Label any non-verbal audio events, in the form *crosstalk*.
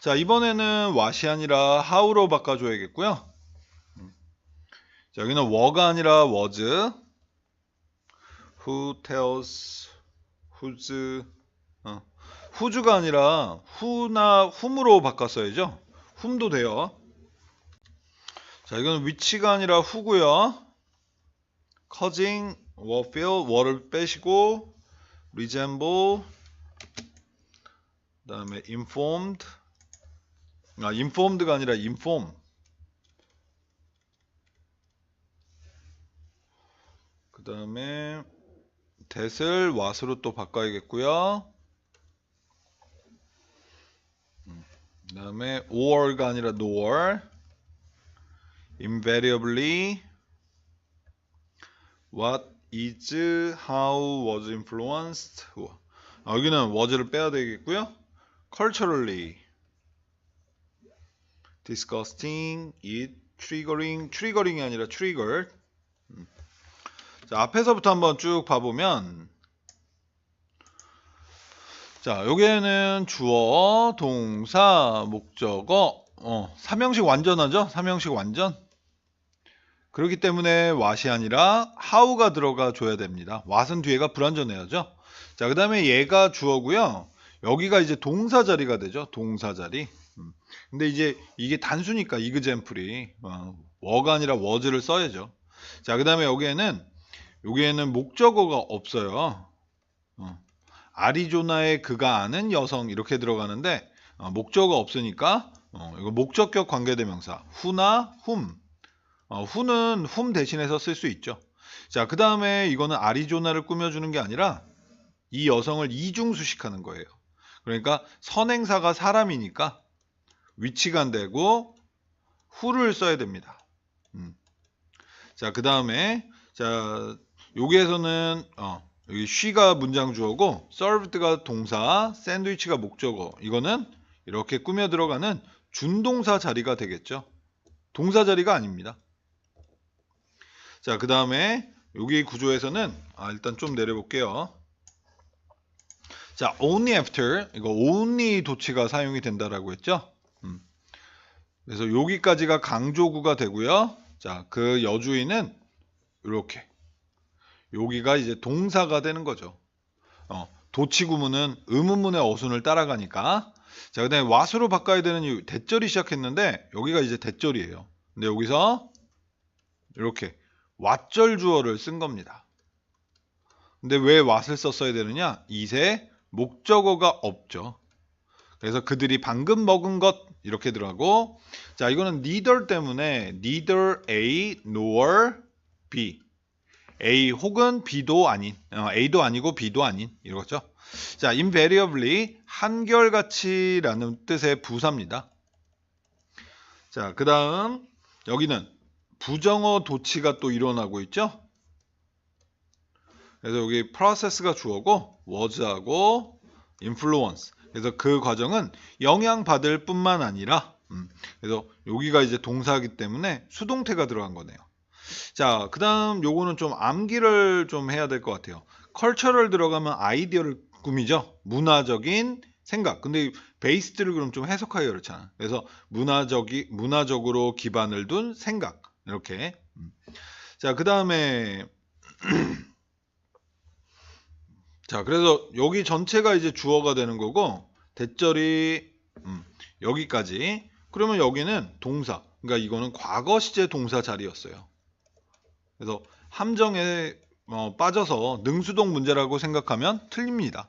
자, 이번에는 what이 아니라 how로 바꿔줘야겠고요. 음. 자, 여기는 were가 아니라 was. who tells, whose, 어. whose가 아니라 who나 whom으로 바꿨어야죠. whom도 돼요. 자, 이거는 which가 아니라 who고요. causing, were feel, were를 빼시고 resemble, 그 다음에 informed, 아, informed가 아니라 inform. 그 다음에 that을 what으로 또 바꿔야겠고요. 그 다음에 or가 아니라 nor. invariably what is how was influenced 아, 여기는 was를 빼야 되겠고요. culturally disgusting, it, triggering, triggering이 아니라 triggered. 음. 자, 앞에서부터 한번 쭉 봐보면 자, 여기에는 주어, 동사, 목적어, 어, 삼형식 완전하죠? 삼형식 완전. 그렇기 때문에 what이 아니라 how가 들어가 줘야 됩니다. what은 뒤에가 불완전해야죠. 자, 그 다음에 얘가 주어고요. 여기가 이제 동사 자리가 되죠. 동사 자리. 음. 근데 이제 이게 단수니까 이그젠플이 어, 워가 아니라 was를 써야죠. 자, 그 다음에 여기에는 여기에는 목적어가 없어요. 어. 아리조나의 그가 아는 여성 이렇게 들어가는데 어, 목적어 없으니까 어, 이거 목적격 관계대명사 who나 whom 어, who는 whom 대신해서 쓸 수 있죠. 자, 그 다음에 이거는 아리조나를 꾸며주는 게 아니라 이 여성을 이중수식하는 거예요. 그러니까 선행사가 사람이니까 위치가 안 되고 who를 써야 됩니다. 음. 자, 그 다음에 자 여기에서는 어, 여기 she가 문장 주어고 served가 동사, 샌드위치가 목적어. 이거는 이렇게 꾸며 들어가는 준동사 자리가 되겠죠. 동사 자리가 아닙니다. 자, 그 다음에 여기 구조에서는 아, 일단 좀 내려볼게요. 자, only after 이거 only 도치가 사용이 된다라고 했죠. 음. 그래서 여기까지가 강조구가 되고요. 자, 그 여주인은 이렇게 여기가 이제 동사가 되는 거죠. 어, 도치구문은 의문문의 어순을 따라가니까 자, 그다음에 what으로 바꿔야 되는 이유 대절이 시작했는데 여기가 이제 대절이에요. 근데 여기서 이렇게 왓절 주어를 쓴 겁니다. 근데 왜 what을 썼어야 되느냐? 이세 목적어가 없죠. 그래서 그들이 방금 먹은 것 이렇게 들어가고 자 이거는 neither 때문에 neither A nor B A 혹은 B도 아닌 어, A도 아니고 B도 아닌 이거죠. 자 invariably 한결같이 라는 뜻의 부사입니다. 자그 다음 여기는 부정어 도치가 또 일어나고 있죠. 그래서 여기 process가 주어고 was하고 influence. 그래서 그 과정은 영향받을 뿐만 아니라 음, 그래서 여기가 이제 동사이기 때문에 수동태가 들어간 거네요. 자, 그 다음 요거는 좀 암기를 좀 해야 될 것 같아요. 컬처럴 들어가면 아이디어를 꾸미죠. 문화적인 생각. 근데 베이스들을 그럼 좀 해석하기 그렇잖아. 그래서 문화적이 문화적으로 기반을 둔 생각. 이렇게. 음. 자, 그 다음에 *clears throat* 자, 그래서 여기 전체가 이제 주어가 되는 거고 대절이 음, 여기까지. 그러면 여기는 동사. 그러니까 이거는 과거 시제 동사 자리였어요. 그래서 함정에 어, 빠져서 능수동 문제라고 생각하면 틀립니다.